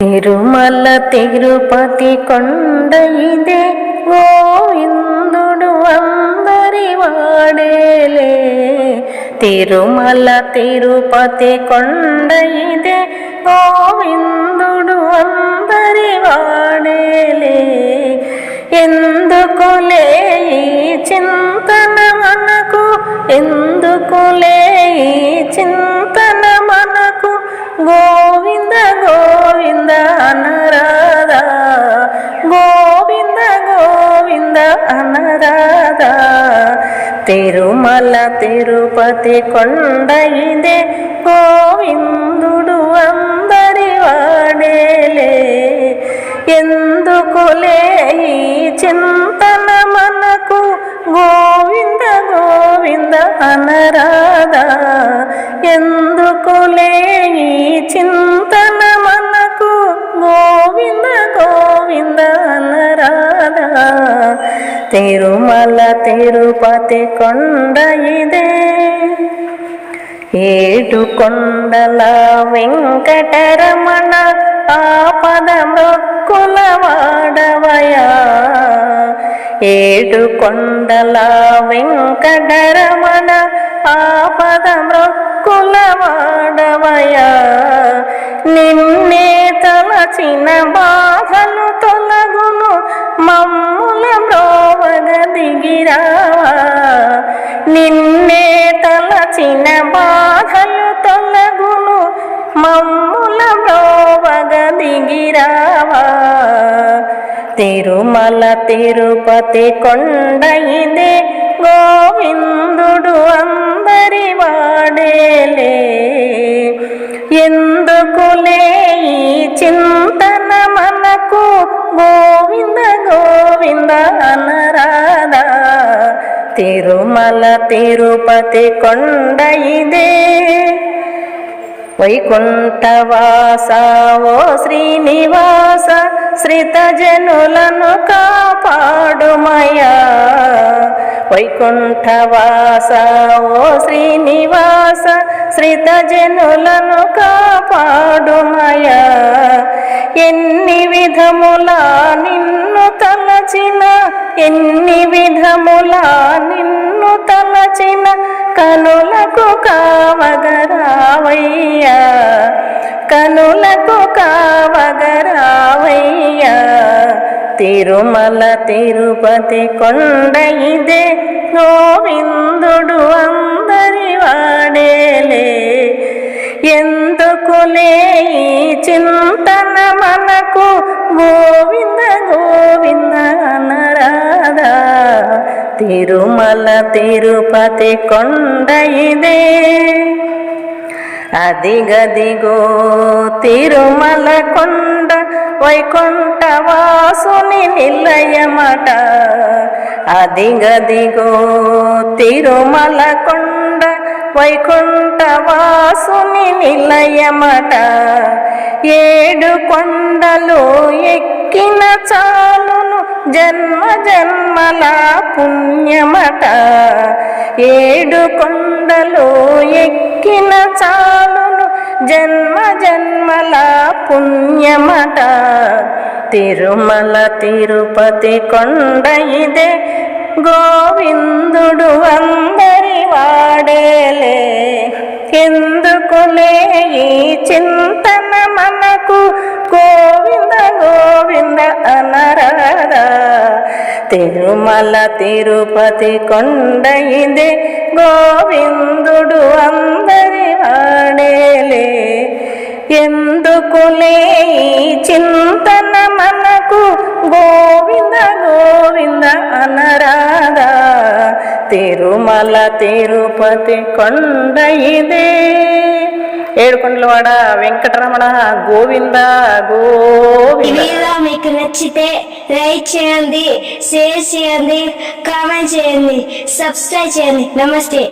తిరుమల తిరుపతి కొండ ఇదే. గోవిందుడు అందరి వాడేలే. తిరుమల తిరుపతి కొండ ఇదే. గోవిందుడు అందరి వాడేలే. ఎందుకులే ఈ చింతన మనకు? ఎందుకులే ఈ చింత తిరుమల తిరుపతి కొండ ఇదే గోవిందుడు అందరి వాడేలే. ఎందుకులే ఈ చింతన మనకు? గోవింద గోవింద అనరాధా ఎందుకులే ఈ చింత తిరుమల తిరుపతి కొండ ఇదే. ఏడు కొండల వెంకటరమణ ఆపద మృక్కుల వాడవయా. ఏడు కొండల వెంకటరమణ ఆపద మృక్కుల వాడవయా. నిన్నే తలచిన బాధలు తొలగును మమ్ముల మ్రోవగ రావా నిన్నే తలచిన బాధలు తొలగును మమ్ముల మ్రోవగ దిగిరావా. తిరుమల తిరుపతి కొండ ఇదే గోవిందుడు అందరి వాడేలే. ఎందుకులే ఈ చింతన మనకు గోవింద గోవింద అనరా? తిరుమల తిరుపతి కొండ ఇదే. వైకుంఠవాస ఓ శ్రీనివాస శ్రితజనులను కాపాడుమయా వైకుంఠవాస ఓ శ్రీనివాస శ్రితజనులను కాపాడుమయా ఎన్ని విధములా నిన్ను తలచిన ఎన్ని విధములా కనులకు కావగరావయ్యా. కనులకు కావగరావయ్యా. తిరుమల తిరుపతి కొండ ఇదే గోవిందుడు అందరి వాడేలే. ఎందుకులే ఈ చింతన మనకు గో తిరుమల తిరుపతి కొండ ఇదే. అదిగదిగో తిరుమల కొండ వైకుంఠ వాసుని నిలయమట అదిగదిగో తిరుమల కొండ వైకుంఠ వాసుని నిలయమట. ఏడు కొండలు ఎక్కిన చాలును జన్మ జన్మల పుణ్యమట. ఏడు కొండలు ఎక్కిన చాలును జన్మ జన్మల పుణ్యమట. తిరుమల తిరుపతి కొండ ఇదే గోవిందుడు అందరి వాడేలే. ఎందుకులే ఈ చింతన మనకు గోవింద అనరాధా. తిరుమల తిరుపతి కొండయిందే గోవిందుడు అందరి వాడేలే. ఎందుకులే చింతన మనకు గోవింద గోవింద అనరాధా? తిరుమల తిరుపతి కొండ ఇదే. ఏడుకొండలవాడ వెంకటరమణ గోవింద ఈ గోవింద. వీడియో మీకు నచ్చితే లైక్ చేయండి షేర్ చేయండి కామెంట్ చేయండి సబ్స్క్రైబ్ చేయండి. నమస్తే.